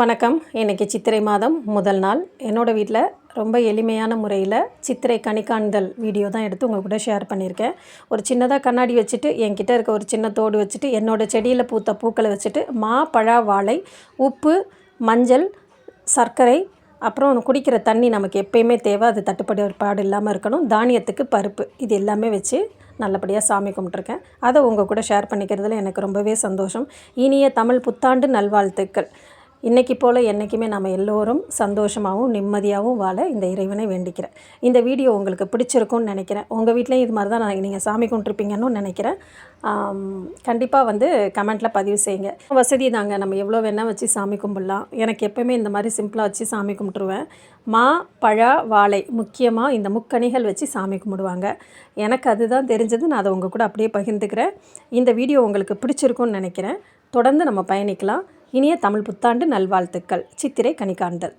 வணக்கம். இன்றைக்கி சித்திரை மாதம் முதல் நாள். என்னோடய வீட்டில் ரொம்ப எளிமையான முறையில் சித்திரை கணிக்காண்தல் வீடியோ தான் எடுத்து உங்கள் கூட ஷேர் பண்ணியிருக்கேன். ஒரு சின்னதாக கண்ணாடி வச்சுட்டு என்கிட்ட இருக்க ஒரு சின்ன தோடு வச்சுட்டு என்னோடய செடியில் பூத்த பூக்களை வச்சுட்டு மா பழா வாழை உப்பு மஞ்சள் சர்க்கரை அப்புறம் குடிக்கிற தண்ணி நமக்கு எப்பயுமே தேவை. அது தட்டுப்படி பாடு இல்லாமல் இருக்கணும். தானியத்துக்கு பருப்பு. இது எல்லாமே வச்சு நல்லபடியாக சாமி கும்பிட்ருக்கேன் அதை உங்கள் கூட ஷேர் பண்ணிக்கிறதுல எனக்கு ரொம்பவே சந்தோஷம். இனிய தமிழ் புத்தாண்டு நல்வாழ்த்துக்கள். இன்றைக்கி போல் என்றைக்குமே நம்ம எல்லோரும் சந்தோஷமாகவும் நிம்மதியாகவும் வாழ இந்த இறைவனை வேண்டிக்கிறேன். இந்த வீடியோ உங்களுக்கு பிடிச்சிருக்கும்னு நினைக்கிறேன். உங்கள் வீட்லேயும் இது மாதிரி தான் நான் நீங்கள் சாமி கும்பிட்ருப்பீங்கன்னு நினைக்கிறேன். கண்டிப்பாக வந்து கமெண்ட்டில் பதிவு செய்யுங்க. வசதி தாங்க. நம்ம எவ்வளோ வேணால் வச்சு சாமி கும்பிட்லாம். எனக்கு எப்போயுமே இந்த மாதிரி சிம்பிளாக வச்சு சாமி கும்பிட்ருவேன் மா பழா வாழை முக்கியமாக இந்த முக்கணிகள் வச்சு சாமி கும்பிடுவாங்க. எனக்கு அதுதான் தெரிஞ்சது. நான் அதை உங்கள் கூட அப்படியே பகிர்ந்துக்கிறேன். இந்த வீடியோ உங்களுக்கு பிடிச்சிருக்கும்னு நினைக்கிறேன். தொடர்ந்து நம்ம பயணிக்கலாம். இனிய தமிழ் புத்தாண்டு நல்வாழ்த்துக்கள். சித்திரை கணிகாண்டல்